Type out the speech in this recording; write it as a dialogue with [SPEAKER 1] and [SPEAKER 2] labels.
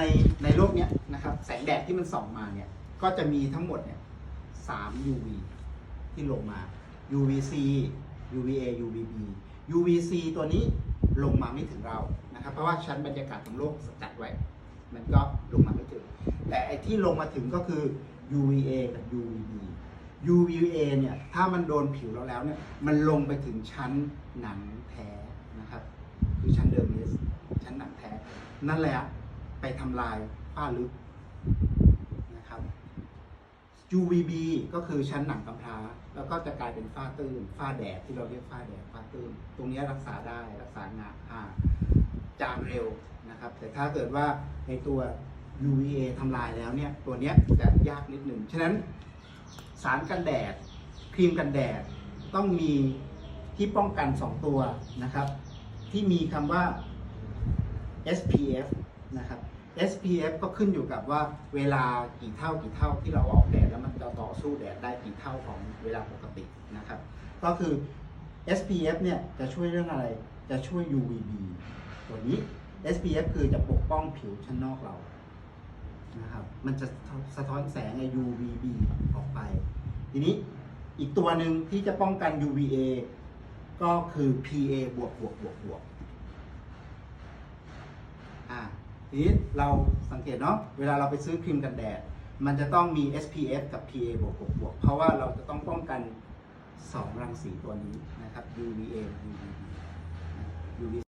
[SPEAKER 1] ในในโลกเนี้ยนะครับแสงแดดที่มันส่องมาเนี่ยก็จะมีทั้งหมดเนี่ยสาม UV ที่ลงมา UVC UVA UVB UVC ตัวนี้ลงมาไม่ถึงเรานะครับเพราะว่าชั้นบรรยากาศของโลกสกัดไว้ มันก็ลงมาไม่ถึง แต่ไอที่ลงมาถึงก็คือ UVA กับ UVB UVA เนี่ยถ้ามันโดนผิวเราแล้วเนี่ยมันลงไปถึงชั้นหนังแท้นะครับคือชั้นเดอร์มิสชั้นหนังแท้นั่นแหละ ไปทำลายฝ้าลึกนะครับ UVB ก็คือชั้นหนังกำพร้า แล้วก็จะกลายเป็นฝ้าตื้นฝ้าแดดที่เราเรียกฝ้าแดดฝ้าตื้นตรงนี้รักษาได้รักษางาอ่าจางเร็วนะครับ แต่ถ้าเกิดว่าในตัว UVA ทำลายแล้วเนี่ยตัวเนี้ยจะยากนิดหนึ่งฉะนั้นสารกันแดด ครีมกันแดดต้องมีที่ป้องกัน 2 ตัวนะครับ ที่มีคำว่า SPF นะครับ SPF ก็ขึ้นอยู่กับว่าเวลากี่เท่ากี่เท่าที่เราออกแดดแล้วมันจะต่อสู้แดดได้กี่เท่าของเวลาปกตินะครับ ก็คือ SPF เนี่ยจะช่วยเรื่องอะไรจะช่วย UVB ตัวนี้ SPF คือจะปกป้องผิวชั้นนอกเรานะครับมันจะสะท้อนแสงไอ้ UVB ออกไป ทีนี้อีกตัวหนึ่งที่จะป้องกัน UVA ก็คือ PA บวกบวกบวกบวก อ่า ทีนี้เราสังเกตเนาะเวลาเราไปซื้อครีมกันแดด มันจะต้องมี SPF กับ PA บวกบวกบวกเพราะว่าเราจะต้องป้องกัน 2 รังสีตัวนี้นะครับ UVA UVB UV